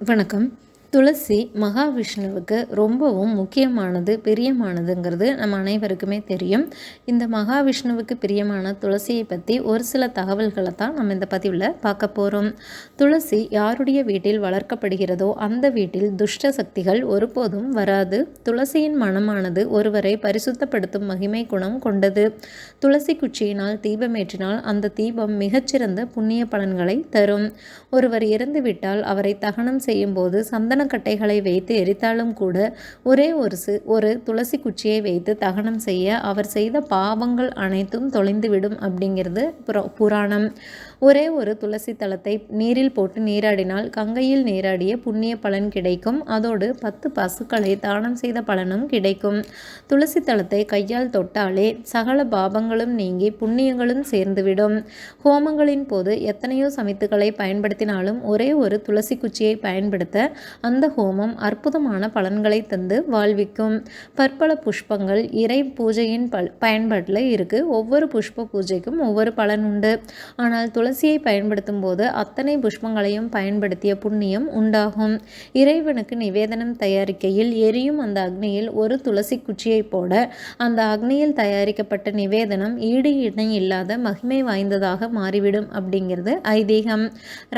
வணக்கம். துளசி மகாவிஷ்ணுவுக்கு ரொம்பவும் முக்கியமானது பிரியமானதுங்கிறது நம்ம அனைவருக்குமே தெரியும். இந்த மகாவிஷ்ணுவுக்கு பிரியமான துளசியை பற்றி ஒரு சில தகவல்களை தான் நம்ம இந்த பதிவில் பார்க்க போகிறோம் துளசி யாருடைய வீட்டில் வளர்க்கப்படுகிறதோ அந்த வீட்டில் துஷ்ட சக்திகள் ஒருபோதும் வராது. துளசியின் மனமானது ஒருவரை பரிசுத்தப்படுத்தும் மகிமை குணம் கொண்டது. துளசி குச்சியினால் தீபமேற்றினால் அந்த தீபம் மிகச்சிறந்த புண்ணிய பலன்களை தரும். ஒருவர் இறந்துவிட்டால் அவரை தகனம் செய்யும் போது சந்தன கட்டைகளை வைத்து எரித்தாலும் கூட ஒரே ஒரு ஒரு துளசி குச்சியை வைத்து தகனம் செய்ய அவர் செய்த பாவங்கள் அனைத்தும் தொலைந்துவிடும் அப்படிங்கிறது புராணம். ஒரே ஒரு துளசி தளத்தை நீரில் போட்டு நீராடினால் கங்கையில் நீராடிய புண்ணிய பலன் கிடைக்கும். அதோடு பத்து பசுக்களை தானம் செய்த பலனும் கிடைக்கும். துளசி தளத்தை கையால் தொட்டாலே சகல பாபங்களும் நீங்கி புண்ணியங்களும் சேர்ந்துவிடும். ஹோமங்களின் போது எத்தனையோ சமைத்துக்களை பயன்படுத்தினாலும் ஒரே ஒரு துளசி குச்சியை பயன்படுத்த அந்த அந்த ஹோமம் அற்புதமான பலன்களை தந்து வாழ்விக்கும். பற்பல புஷ்பங்கள் இறை பூஜையின் ப பயன்பாட்டில் இருக்குது ஒவ்வொரு புஷ்ப பூஜைக்கும் ஒவ்வொரு பலன் உண்டு. ஆனால் துளசியை பயன்படுத்தும் போது அத்தனை புஷ்பங்களையும் பயன்படுத்திய புண்ணியம் உண்டாகும். இறைவனுக்கு நிவேதனம் தயாரிக்கையில் எரியும் அந்த அக்னியில் ஒரு துளசி குச்சியை போட அந்த அக்னியில் தயாரிக்கப்பட்ட நிவேதனம் ஈடு இணை இல்லாத மகிமை வாய்ந்ததாக மாறிவிடும் அப்படிங்கிறது ஐதீகம்.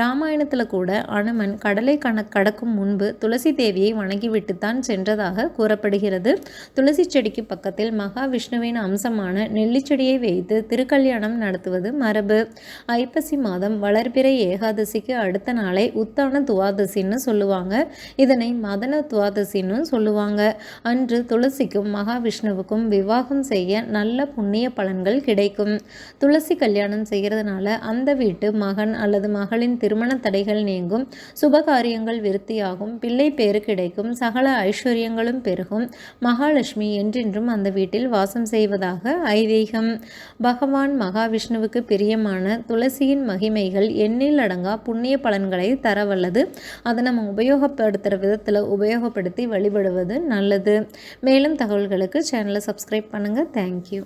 ராமாயணத்தில் கூட அனுமன் கடலை கண கடக்கும் முன்பு துளசி தேவியை வணங்கிவிட்டுத்தான் சென்றதாக கூறப்படுகிறது. துளசி செடிக்கு பக்கத்தில் மகாவிஷ்ணுவின் அம்சமான நெல்லிச்செடியை வைத்து திருக்கல்யாணம் நடத்துவது மரபு. ஐப்பசி மாதம் வளர்பிறை ஏகாதசிக்கு அடுத்த நாளை உத்தான துவாதசின்னு சொல்லுவாங்க. இதனை மதன துவாதசின்னு சொல்லுவாங்க. அன்று துளசிக்கும் மகாவிஷ்ணுவுக்கும் விவாகம் செய்ய நல்ல புண்ணிய பலன்கள் கிடைக்கும். துளசி கல்யாணம் செய்கிறதுனால அந்த வீட்டு மகன் அல்லது மகளின் திருமண தடைகள் நீங்கும். சுபகாரியங்கள் விருத்தியாகும். பிள்ளை பேறு கிடைக்கும் சகல ஐஸ்வர்யங்களும் பெருகும். மகாலட்சுமி என்றென்றும் அந்த வீட்டில் வாசம் செய்வதாக ஐதீகம். பகவான் மகாவிஷ்ணுவுக்கு பிரியமான துளசியின் மகிமைகள் எண்ணில் அடங்கா புண்ணிய பலன்களை தரவல்லது. அதை நம்ம உபயோகப்படுத்துகிற விதத்தில் உபயோகப்படுத்தி வழிபடுவது நல்லது. மேலும் தகவல்களுக்கு சேனலை சப்ஸ்கிரைப் பண்ணுங்கள் தேங்க்யூ